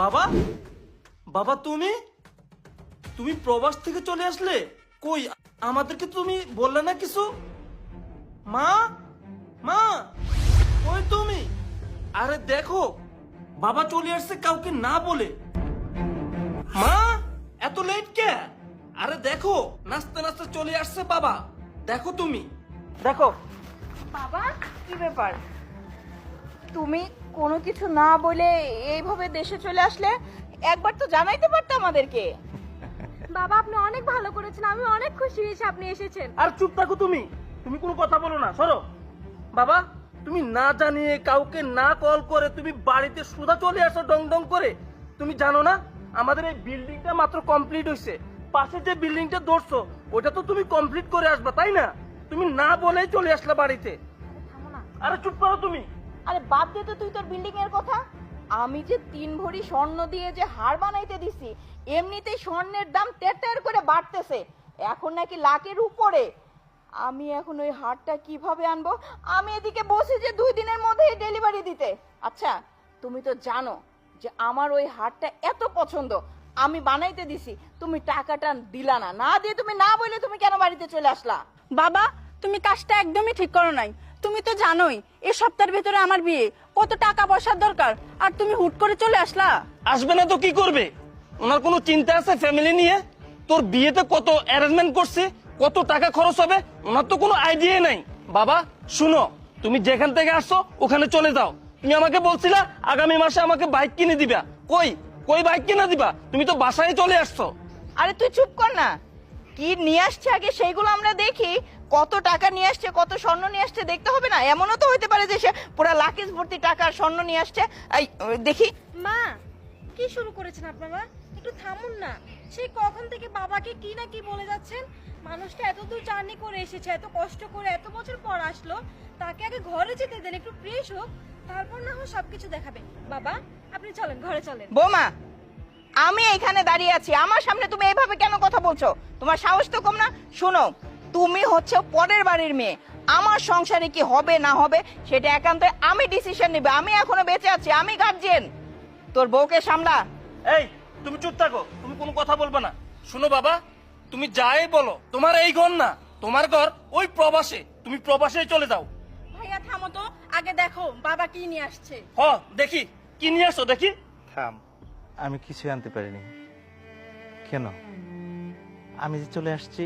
বাবা? বাবা তুমি? তুমি প্রবাস থেকে চলে আসলে? কই আমাদেরকে তুমি বললে না কিছু? মা? মা? কই তুমি? আরে দেখো বাবা চলে আসছে কাউকে না বলে। মা এত লেট কে? আরে দেখো নাচতে নাচতে চলে আসছে বাবা। দেখো তুমি। দেখো। বাবা কি ব্যাপার? তুমি কোনো কিছু না বলে এইভাবে দেশে চলে আসলে একবার তো জানাইতে পারতে আমাদেরকে। বাবা আপনি অনেক ভালো করেছেন আমি অনেক খুশি হয়েছি আপনি এসেছেন। আর চুপ থাকো তুমি তুমি কোনো কথা বলো না সরো। বাবা তুমি না জানিয়ে কাউকে না কল করে তুমি বাড়িতে সুদা চলে আসো ডং ডং করে। তুমি জানো না আমাদের এই বিল্ডিংটা মাত্র কমপ্লিট হয়েছে পাশে যে বিল্ডিংটা ধরছো ওটা তো তুমি কমপ্লিট করে আসবা তাই না? তুমি না বলেই চলে আসলা বাড়িতে। থামো আরে চুপ করো তুমি। আরে বাদ দে তো তুই তোর বিল্ডিং এর কথা। আমি যে তিন ভরি স্বর্ণ দিয়ে যে হার বানাইতে দিছি, এমনিতেই স্বর্ণের দাম তের করে বাড়তেছে। এখন নাকি লাখের উপরে। আমি এখন ওই হারটা কীভাবে আনব? আমি এদিকে বসে যে দুই দিনের মধ্যেই ডেলিভারি দিতে। আচ্ছা তুমি তো জানো যে আমার ওই হারটা এত পছন্দ। আমি বানাইতে দিছি, তুমি টাকাটা দিলা না। না দিয়ে তুমি না বলে তুমি কেন বাড়িতে চলে আসলা? বাবা, তুমি কাজটা একদমই ঠিক করো নাই। তুমি তো জানোই এই সপ্তাহের ভেতরে আমার বিয়ে। কত টাকা পয়সার দরকার? আর তুমি হুট করে চলে আসলা। আসবে না তো কি করবে? ওনার কোনো চিন্তা আছে ফ্যামিলি নিয়ে? তোর বিয়েতে কত অ্যারেঞ্জমেন্ট করছে? কত টাকা খরচ হবে? ওনার তো কোনো আইডিয়া নাই। বাবা শুনো তুমি যেখান থেকে আসছো ওখানে চলে যাও। তুমি আমাকে বলছিলা আগামী মাসে আমাকে বাইক কিনে দিবা। কই? কই বাইক কিনে দিবা? তুমি তো বাসায় চলে আসছো। আরে তুই চুপ কর না। কি নিয়ে আসছে আগে সেইগুলো আমরা দেখি। কত টাকা নিয়ে আসছে কত স্বর্ণ নিয়ে আসছে দেখতে হবে না? এমনও তো হতে পারে যে সে পুরো লাকিস ভর্তি টাকা স্বর্ণ নিয়ে আসছে। এই দেখি। মা কি শুরু করেছেন আপনারা? একটু থামুন না। সেই কখন থেকে বাবাকে কি না কি বলে যাচ্ছেন? মানুষটা এত দূর জার্নি করে এসেছে এত কষ্ট করে এত বছর পর আসলো। তাকে আগে ঘরে যেতে দেন একটু ফ্রেশ হোক তারপর না হয় সবকিছু দেখাবে বাবা আপনি চলেন ঘরে চলেন। বৌমা আমি এখানে দাঁড়িয়ে আছি। আমার সামনে তুমি এইভাবে কেন কথা বলছো? তোমার সাহস তো কম না? শোনো তুমি হচ্ছে পরের বাড়ির মেয়ে। আমার সংসারে কি হবে না হবে সেটা একান্ত আমি ডিসিশন নেবে। আমি এখনও বেঁচে আছি আমি গার্জেন তোর বউকে সামলা। এই তুমি চুপ থাকো তুমি কোনো কথা বলবে না। শুনো বাবা তুমি যাই বলো তোমার এই ঘর না তোমার ঘর ওই প্রবাসে তুমি প্রবাসে চলে যাও। ভাইয়া থামো তো আগে দেখো বাবা কি নিয়ে আসছে। হ দেখি কি নিয়ে আসো দেখি। থাম আমি কিছু আনতে পারিনি। কেন? আমি যে চলে আসছি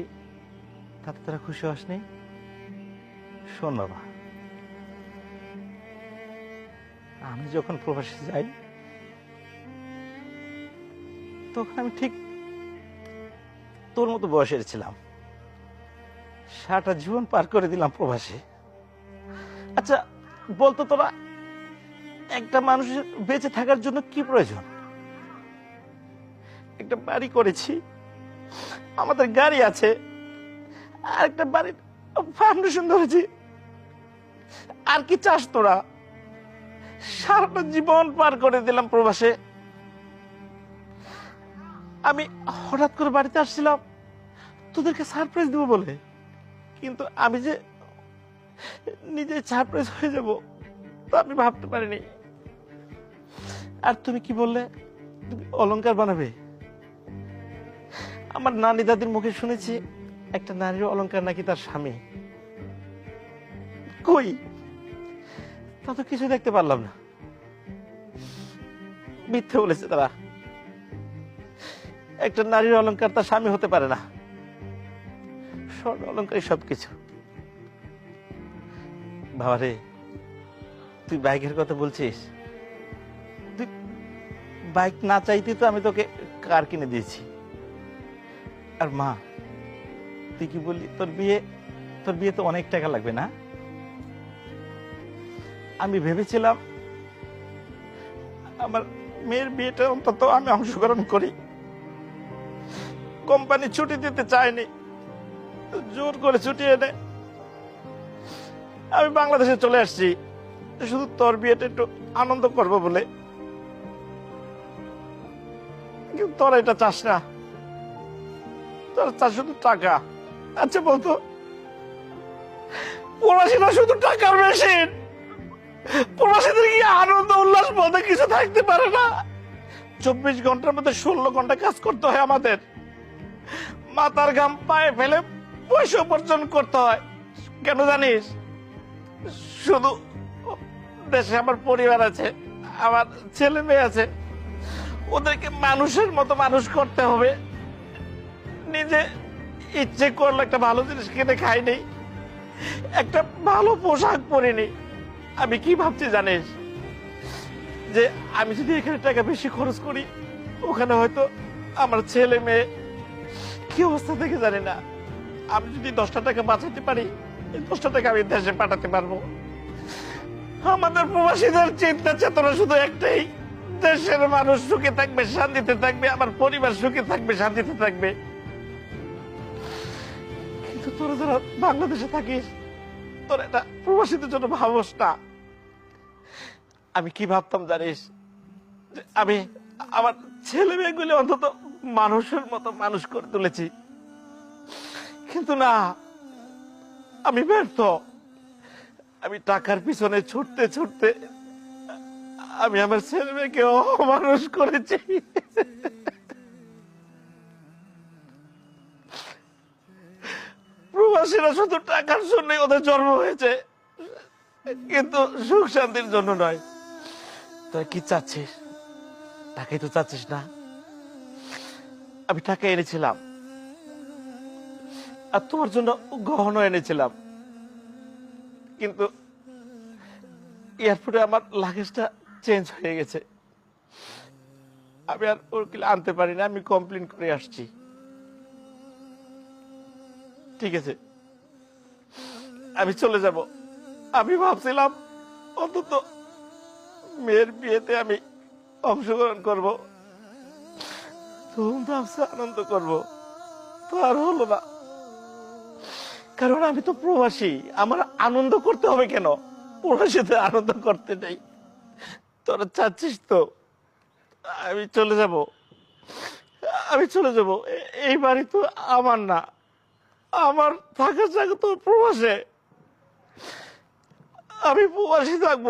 তাতে তোরা খুশি হসনি শোন বাবা, আমি যখন প্রবাসে যাই, তখন আমি ঠিক তোর মতো বয়সের ছিলাম। সারাটা জীবন পার করে দিলাম প্রবাসে। আচ্ছা বলতো তোরা, একটা মানুষের বেঁচে থাকার জন্য কি প্রয়োজন? একটা বাড়ি করেছি, আমাদের গাড়ি আছে আর একটা বাড়ির ফাউন্ডেশন ধরেছি। আর কি চাস তোরা? সারাটা জীবন পার করে দিলাম প্রবাসে। আমি হঠাৎ করে বাড়িতে আসছিলাম, তোদেরকে সারপ্রাইজ দেবো বলে। কিন্তু আমি যে নিজে সারপ্রাইজ হয়ে যাব, তা আমি ভাবতে পারিনি। আর তুমি কি বললে? তুমি অলংকার বানাবে। আমার নানি দাদির মুখে শুনেছি একটা নারীর অলঙ্কার নাকি তার স্বামী? কই? তা তো কিছু দেখতে পারলাম না। মিথ্যে বলেছে তারা। একটা নারীর অলঙ্কার তার স্বামী হতে পারে না। স্বর্ণ অলংকারই সবকিছু। বাবারে, তুই বাইকের কথা বলছিস? তুই বাইক না চাইতে তো আমি তোকে কার কিনে দিয়েছি। আর মা তুই কি বললি তোর বিয়ে তোর বিয়ে তো অনেক টাকা লাগবে না? আমি ভেবেছিলাম আমার মেয়ের বিয়েটা অন্তত আমি অংশগ্রহণ করি। কোম্পানি ছুটি দিতে চায়নি। জোর করে ছুটি এনে আমি বাংলাদেশে চলে আসছি। শুধু তোর বিয়েটা একটু আনন্দ করব বলে। কিন্তু তোরা এটা চাস না। তোর চাস শুধু টাকা। আচ্ছা বলতো। প্রবাসীরা শুধু টাকার মেশিন। প্রবাসীদের কি আনন্দ, উল্লাস বলতে কিছু থাকতে পারে না? চব্বিশ ঘণ্টার মধ্যে ষোলো ঘণ্টা কাজ করতে হয় আমাদের। মাথার ঘাম পায়ে ফেলে পয়সা উপার্জন করতে হয়। কেন জানিস? শুধু দেশে আমার পরিবার আছে, আমার ছেলে মেয়ে আছে। ওদেরকে মানুষের মতো মানুষ করতে হবে। নিজে ইচ্ছে করল একটা ভালো জিনিস কিনে খাইনি একটা ভালো পোশাক পরিনি আমি কি ভাবছি জানিস? যে আমি যদি এখানে টাকা বেশি খরচ করি, ওখানে হয়তো আমার ছেলে মেয়ে কি অবস্থা থেকে জানি না। আমি যদি দশটা টাকা বাঁচাতে পারি, এই দশটা টাকা আমি দেশে পাঠাতে পারব। আমাদের প্রবাসীদের চিন্তা চেতনা শুধু একটাই, দেশের মানুষ সুখে থাকবে, শান্তিতে থাকবে, আমার পরিবার সুখে থাকবে, শান্তিতে থাকবে। তোরা যারা বাংলাদেশে থাকিস। তোর এটা প্রবাসীদের জন্য ভাবস না আমি কি ভাবতাম জানিস? আমি আমার ছেলে মেয়েগুলি অন্তত মানুষের মতো মানুষ করে তুলেছি। কিন্তু না, আমি ব্যর্থ। আমি টাকার পিছনে ছুটতে ছুটতে আমি আমার ছেলে মেয়েকে অমানুষ করেছি। প্রবাসীরা শুধু টাকার জন্যই ওদের জন্ম হয়েছে, কিন্তু সুখ শান্তির জন্য নয়। তোরা কি চাচ্ছিস? টাকাই তো চাচ্ছিস না। আমি টাকা এনেছিলাম। আর তোমার জন্য গহনা এনেছিলাম। কিন্তু এয়ারপোর্টে আমার লাগেজটা চেঞ্জ হয়ে গেছে। আমি আর ওকে আনতে পারি না আমি কমপ্লেন করে আসছি। ঠিক আছে। আমি চলে যাব। আমি ভাবছিলাম, অন্তত মেয়ের বিয়েতে আমি অংশগ্রহণ করব। আনন্দ করব। তো আর হলো না। কারণ আমি তো প্রবাসী। আমার আনন্দ করতে হবে কেন? প্রবাসীতে আনন্দ করতে নেই। তোরা চাচ্ছিস তো? আমি চলে যাব। আমি চলে যাব। এই বাড়ি তো আমার না। আমার থাকার জায়গা তো প্রবাসে। আমি প্রবাসী থাকব।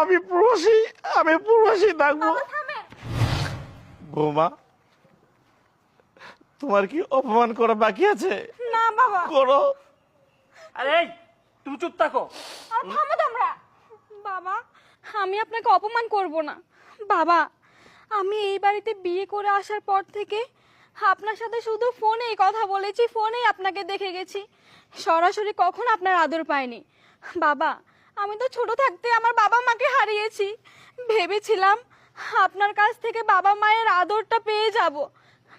আমি প্রবাসী আমি প্রবাসী থাকব। বৌমা তোমার কি অপমান করা বাকি আছে? না বাবা। করো। আরে তুমি চুপ থাকো। আর থামো তোমরা। বাবা আমি আপনাকে অপমান করব না। বাবা আমি এই বাড়িতে বিয়ে করে আসার পর থেকে আপনার সাথে শুধু ফোনেই কথা বলেছি, ফোনেই আপনাকে দেখে গেছি। সরাসরি কখন আপনার আদর পাইনি। বাবা, আমি তো ছোট থাকতে আমার বাবা মাকে হারিয়েছি। ভেবেছিলাম আপনার কাছ থেকে বাবা মায়ের আদরটা পেয়ে যাব।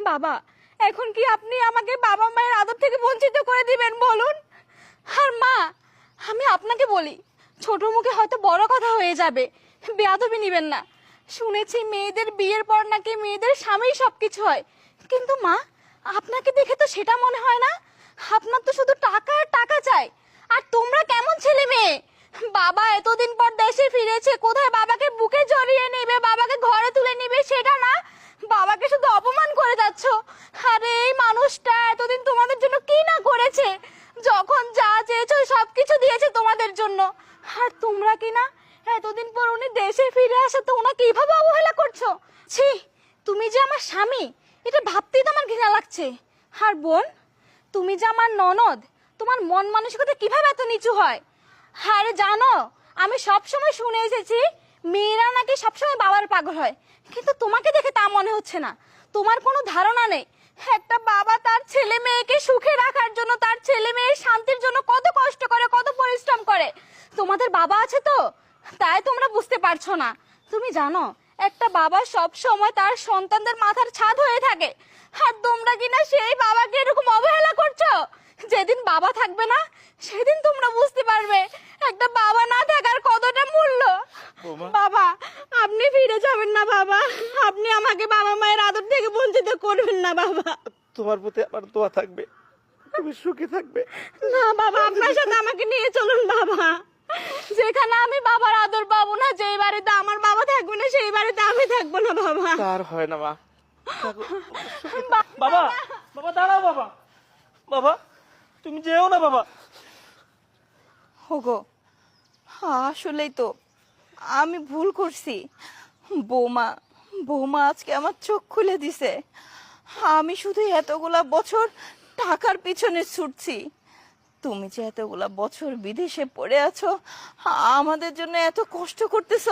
বাবা, এখন কি আপনি আমাকে বাবা মায়ের আদর থেকে বঞ্চিত করে দিবেন বলুন? আর মা, আমি আপনাকে বলি, ছোট মুখে হয়তো বড় কথা হয়ে যাবে। বেয়াদবি নিবেন না। শুনেছি মেয়েদের বিয়ের পর নাকি মেয়েদের স্বামী সবকিছু হয়। কিন্তু মা, আপনাকে দেখে তো সেটা মনে হয় না। আপনার তো শুধু টাকা আর টাকা চাই। আর তোমরা কেমন ছেলে মেয়ে? বাবা এতদিন পর দেশে ফিরেছে, কোথায় বাবাকে বুকে জড়িয়ে নেবে, বাবাকে ঘরে তুলে নেবে সেটা না? বাবাকে শুধু অপমান করে যাচ্ছ। আরে এই মানুষটা এতদিন তোমাদের জন্য কি না করেছে? যখন যা চেয়েছো সবকিছু দিয়েছে তোমাদের জন্য। আর তোমরা কি না এতদিন পর উনি দেশে ফিরে আসে তো ওনাকে এইভাবে অবহেলা করছ? ছি, তুমি যে আমার স্বামী, এটা ভাবতেই তো আমার ঘৃণা লাগছে। আর বোন, তুমি যে আমার ননদ, তোমার মন মানসিকতা কীভাবে এত নিচু হয়? আরে জানো, আমি সব সময় শুনে এসেছি, মেয়েরা নাকি সবসময় বাবার পাগল হয়। কিন্তু তোমাকে দেখে তা মনে হচ্ছে না। তোমার কোনো ধারণা নেই। একটা বাবা তার ছেলে মেয়েকে সুখে রাখার জন্য, তার ছেলে মেয়ের শান্তির জন্য কত কষ্ট করে, কত পরিশ্রম করে। তোমাদের বাবা আছে তো? তাই তোমরা বুঝতে পারছ না। তুমি জানো একটা বাবা সব সময় তার সন্তানদের মাথার ছাদ হয়ে থাকে। আর তোমরা কিনা সেই বাবাকে এরকম অবহেলা করছ? যেদিন বাবা থাকবে না সেদিন তোমরা বুঝতে পারবে একটা বাবা না থাকার কতটা মূল্য। বাবা আপনি ফিরে যাবেন না বাবা। আপনি আমাকে বাবা মায়ের আদর থেকে বঞ্চিত করবেন না বাবা। তোমার প্রতি আমার দোয়া থাকবে। তুমি সুখী থাকবে। না বাবা আপনার সাথে আমাকে নিয়ে চলুন বাবা। যেখানে আমি বাবার আদর পাবো না যেই বাড়িতে আমার বাবা থাকবে না সেই বাড়িতে আমি থাকব না বাবা। তার হয় না মা। বাবা। বাবা দাঁড়াও বাবা। বাবা তুমি যেও না বাবা। হোগো আসলেই তো আমি ভুল করছি। বৌমা বৌমা আজকে আমার চোখ খুলে দিছে। আমি শুধু এতগুলা বছর টাকার পিছনে ছুটছি। তুমি যে এতগুলা বছর বিদেশে পড়ে আছো, আমাদের জন্য এত কষ্ট করতেছ।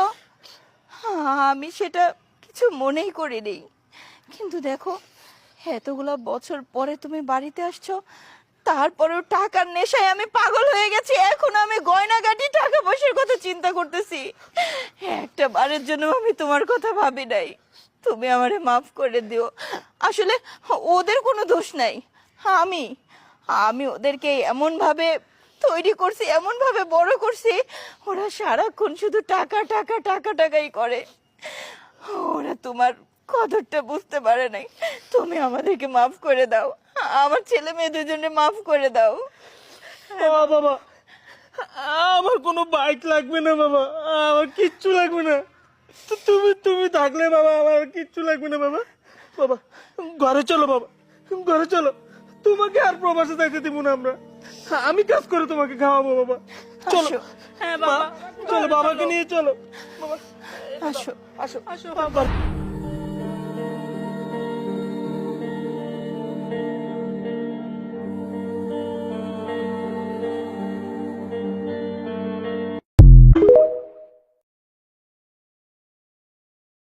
আমি সেটা কিছু মনেই করিনি। কিন্তু দেখো, এতগুলা বছর পরে তুমি বাড়িতে আসছো, তারপরেও টাকার নেশায় আমি পাগল হয়ে গেছি। এখন আমি গয়না গয়নাগাটি টাকা পয়সার কথা চিন্তা করতেছি। একটা বারের জন্য আমি তোমার কথা ভাবি নাই। তুমি আমারে মাফ করে দিও। আসলে ওদের কোনো দোষ নাই। আমি আমি ওদেরকে এমন ভাবে তৈরি করছি এমন ভাবে বড় করছি, ওরা সারাক্ষণ শুধু টাকা টাকা টাকা, টাকাই করে। ওরা তোমার কদরটা বুঝতে পারে নাই। তুমি আমাদেরকে মাফ করে দাও। আমার ছেলে মেয়ে দুজনে মাফ করে দাও। বাবা, আমার কোনো বাইক লাগবে না বাবা, আমার কিচ্ছু লাগবে না। তুমি তুমি থাকলে বাবা, আমার কিচ্ছু লাগবে না বাবা। বাবা, ঘরে চলো বাবা, ঘরে চলো। তোমাকে আর প্রবাসে যাইতে দিব না আমরা। আমি কাজ করে তোমাকে খাওয়াবো বাবা। চলো। হ্যাঁ বাবা। চলো বাবাকে নিয়ে চলো। বাবা। আসো আসো। আসো বাবা।